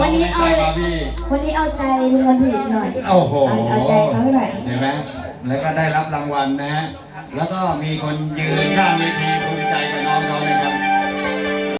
วันนี้เอาน้งไม่ใช่บร์บี้วันนี้เอาใจลุงวันดีหน่อยโอ้โหเอาเอาใจเขาหน่อยเห็นไหมแล้วก็ได้รับรางวัลนะฮะ แล้วก็มีคนยืนข้างเวทีภูมิใจกับน้องเขานะครับ